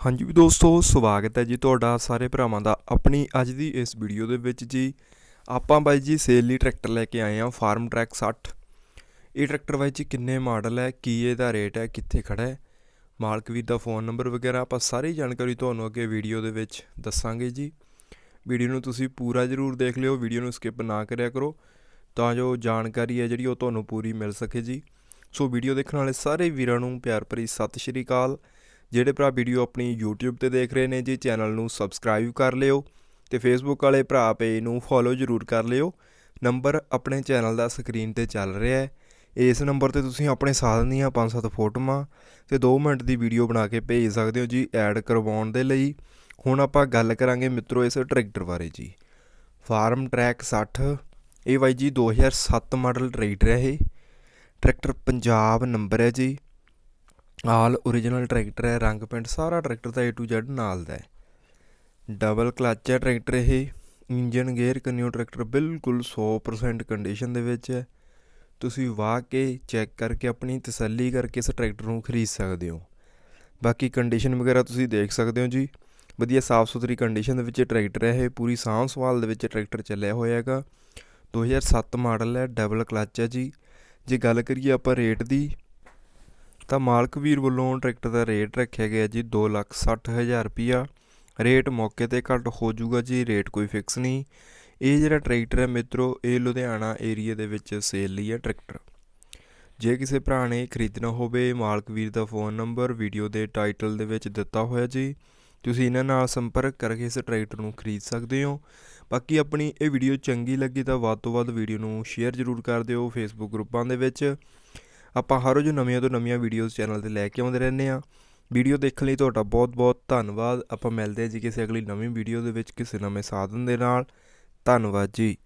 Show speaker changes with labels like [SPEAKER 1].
[SPEAKER 1] ਹਾਂਜੀ ਵੀ ਦੋਸਤੋ, ਸਵਾਗਤ ਹੈ ਜੀ ਤੁਹਾਡਾ ਸਾਰੇ ਭਰਾਵਾਂ ਦਾ ਆਪਣੀ ਅੱਜ ਦੀ ਇਸ ਵੀਡੀਓ ਦੇ ਵਿੱਚ ਜੀ। ਆਪਾਂ ਬਾਈ ਜੀ ਸੇਲ ਲਈ ਟਰੈਕਟਰ ਲੈ ਕੇ ਆਏ ਹਾਂ, ਫਾਰਮ ਟਰੈਕ 60 ਇਹ ਟਰੈਕਟਰ ਬਾਈ ਜੀ ਕਿੰਨੇ ਮਾਡਲ ਹੈ, ਕੀ ਇਹਦਾ ਰੇਟ ਹੈ, ਕਿੱਥੇ ਖੜਾ ਹੈ? ਮਾਲਕ ਵੀਰ ਦਾ ਫੋਨ ਨੰਬਰ ਵਗੈਰਾ ਆਪਾਂ ਸਾਰੀ ਜਾਣਕਾਰੀ ਤੁਹਾਨੂੰ ਅੱਗੇ ਵੀਡੀਓ ਦੇ ਵਿੱਚ ਦੱਸਾਂਗੇ ਜੀ। ਵੀਡੀਓ ਨੂੰ ਤੁਸੀਂ ਪੂਰਾ ਜ਼ਰੂਰ ਦੇਖ ਲਿਓ, ਵੀਡੀਓ ਨੂੰ ਸਕਿਪ ਨਾ ਕਰਿਆ ਕਰੋ, ਤਾਂ ਜੋ ਜਾਣਕਾਰੀ ਹੈ ਜਿਹੜੀ ਉਹ ਤੁਹਾਨੂੰ ਪੂਰੀ ਮਿਲ ਸਕੇ ਜੀ। ਸੋ ਵੀਡੀਓ ਦੇਖਣ ਵਾਲੇ ਸਾਰੇ ਵੀਰਾਂ ਨੂੰ ਪਿਆਰ ਭਰੀ ਸਤਿ ਸ਼੍ਰੀ ਅਕਾਲ। ਜਿਹੜੇ ਭਰਾ ਵੀਡੀਓ ਆਪਣੀ YouTube ਤੇ ਦੇਖ ਰਹੇ ਨੇ ਜੀ, ਚੈਨਲ ਨੂੰ ਸਬਸਕ੍ਰਾਈਬ ਕਰ ਲਿਓ ਤੇ Facebook ਵਾਲੇ ਭਰਾ ਪੇਜ ਨੂੰ ਫੋਲੋ ਜ਼ਰੂਰ ਕਰ ਲਿਓ। ਨੰਬਰ ਆਪਣੇ ਚੈਨਲ ਦਾ ਸਕਰੀਨ ਤੇ ਚੱਲ ਰਿਹਾ ਹੈ। ਇਸ ਨੰਬਰ ਤੇ ਤੁਸੀਂ ਆਪਣੇ ਸਾਧਨ ਦੀਆਂ 5-7 ਫੋਟੋਆਂ ਤੇ 2 ਮਿੰਟ ਦੀ ਵੀਡੀਓ ਬਣਾ ਕੇ ਭੇਜ ਸਕਦੇ ਹੋ ਜੀ ਐਡ ਕਰਵਾਉਣ ਦੇ ਲਈ। ਹੁਣ ਆਪਾਂ ਗੱਲ ਕਰਾਂਗੇ ਮਿੱਤਰੋ ਇਸ ਟਰੈਕਟਰ ਬਾਰੇ ਜੀ। ਫਾਰਮ ਟਰੈਕ 60 ਇਹ ਬਾਈ ਜੀ 2007 ਮਾਡਲ ਟਰੈਕਟਰ ਹੈ ਇਹ। ਟਰੈਕਟਰ ਪੰਜਾਬ ਨੰਬਰ ਹੈ ਜੀ। ਆਲ ਓਰੀਜਨਲ ਟਰੈਕਟਰ ਹੈ, ਰੰਗ ਪੈਂਟ ਸਾਰਾ ਟਰੈਕਟਰ ਦਾ A to Z ਨਾਲ ਦਾ ਹੈ। ਡਬਲ ਕਲੱਚ ਹੈ ਟਰੈਕਟਰ ਇਹ ਇੰਜਨ ਗੇਅਰ ਕੰਨਿਓ ਟਰੈਕਟਰ ਬਿਲਕੁਲ 100% ਕੰਡੀਸ਼ਨ ਦੇ ਵਿੱਚ ਹੈ। ਤੁਸੀਂ ਵਾਹ ਕੇ ਚੈੱਕ ਕਰਕੇ ਆਪਣੀ ਤਸੱਲੀ ਕਰਕੇ ਇਸ ਟਰੈਕਟਰ ਨੂੰ ਖਰੀਦ ਸਕਦੇ ਹੋ। ਬਾਕੀ ਕੰਡੀਸ਼ਨ ਵਗੈਰਾ ਤੁਸੀਂ ਦੇਖ ਸਕਦੇ ਹੋ ਜੀ। ਵਧੀਆ ਸਾਫ਼ ਸੁਥਰੀ ਕੰਡੀਸ਼ਨ ਦੇ ਵਿੱਚ ਟਰੈਕਟਰ ਹੈ ਇਹ, ਪੂਰੀ ਸਾਂਭ ਸੰਭਾਲ ਦੇ ਵਿੱਚ ਟਰੈਕਟਰ ਚੱਲਿਆ ਹੋਇਆ ਹੈਗਾ। 2007 ਮਾਡਲ ਹੈ ਡਬਲ ਕਲੱਚ ਹੈ ਜੀ। ਜੇ ਗੱਲ ਕਰੀਏ ਆਪਾਂ ਰੇਟ ਦੀ ਤਾਂ ਮਾਲਕ ਵੀਰ ਵੱਲੋਂ ਟਰੈਕਟਰ ਦਾ ਰੇਟ ਰੱਖਿਆ ਗਿਆ ਜੀ 260000 ਰੁਪਿਆ ਰੇਟ ਮੌਕੇ ਤੇ ਘੱਟ ਹੋ ਜਾਊਗਾ ਜੀ, ਰੇਟ ਕੋਈ ਫਿਕਸ ਨਹੀਂ। ਇਹ ਜਿਹੜਾ ਟਰੈਕਟਰ ਹੈ ਮਿੱਤਰੋ, ਇਹ ਲੁਧਿਆਣਾ ਏਰੀਆ ਦੇ ਵਿੱਚ ਸੇਲ ਲਈ ਹੈ ਟਰੈਕਟਰ। ਜੇ ਕਿਸੇ ਭਰਾ ਨੇ ਖਰੀਦਣਾ ਹੋਵੇ, ਮਾਲਕ ਵੀਰ ਦਾ ਫੋਨ ਨੰਬਰ, ਵੀਡੀਓ ਦੇ ਟਾਈਟਲ ਦੇ ਵਿੱਚ ਦਿੱਤਾ ਹੋਇਆ ਜੀ। ਤੁਸੀਂ ਇਹਨਾਂ ਨਾਲ ਸੰਪਰਕ ਕਰਕੇ ਇਸ ਟਰੈਕਟਰ ਨੂੰ ਖਰੀਦ ਸਕਦੇ ਹੋ। ਬਾਕੀ ਆਪਣੀ ਇਹ ਵੀਡੀਓ ਚੰਗੀ ਲੱਗੀ ਤਾਂ ਵੱਧ ਤੋਂ ਵੱਧ ਵੀਡੀਓ ਨੂੰ ਸ਼ੇਅਰ ਜ਼ਰੂਰ ਕਰ ਦਿਓ ਫੇਸਬੁੱਕ ਗਰੁੱਪਾਂ ਦੇ ਵਿੱਚ। ਆਪਾਂ ਹਰ ਰੋਜ਼ ਨਵੀਆਂ ਤੋਂ ਨਵੀਆਂ ਵੀਡੀਓਜ਼ ਚੈਨਲ ਤੇ ਲੈ ਕੇ ਆਉਂਦੇ ਰਹਿੰਦੇ ਆ ਵੀਡੀਓ ਦੇਖਣ ਲਈ ਤੁਹਾਡਾ ਬਹੁਤ-ਬਹੁਤ ਧੰਨਵਾਦ। ਆਪਾਂ ਮਿਲਦੇ ਹਾਂ ਜੀ ਕਿਸੇ ਅਗਲੀ ਨਵੀਂ ਵੀਡੀਓ ਦੇ ਵਿੱਚ ਕਿਸੇ ਨਵੇਂ ਸਾਧਨ ਦੇ ਨਾਲ। ਧੰਨਵਾਦ ਜੀ।